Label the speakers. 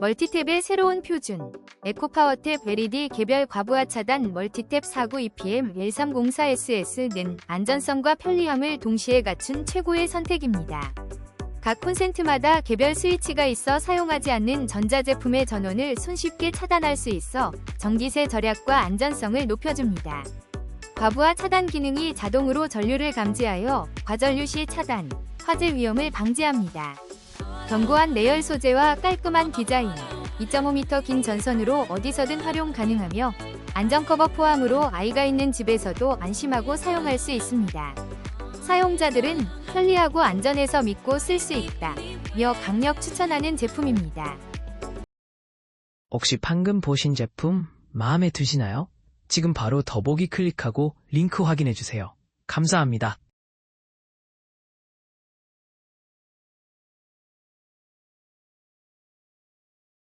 Speaker 1: 멀티탭의 새로운 표준 에코파워탭 LED 개별 과부하 차단 멀티탭 49 EPM 1304SS 는 안전성과 편리함을 동시에 갖춘 최고의 선택입니다. 각 콘센트마다 개별 스위치가 있어 사용하지 않는 전자제품의 전원을 손쉽게 차단할 수 있어 전기세 절약과 안전성을 높여줍니다. 과부하 차단 기능이 자동으로 전류를 감지하여 과전류 시 차단, 화재 위험을 방지합니다. 견고한 내열 소재와 깔끔한 디자인, 2.5m 긴 전선으로 어디서든 활용 가능하며 안전 커버 포함으로 아이가 있는 집에서도 안심하고 사용할 수 있습니다. 사용자들은 편리하고 안전해서 믿고 쓸 수 있다. 며 강력 추천하는 제품입니다.
Speaker 2: 혹시 방금 보신 제품 마음에 드시나요? 지금 바로 더보기 클릭하고 링크 확인해주세요. 감사합니다.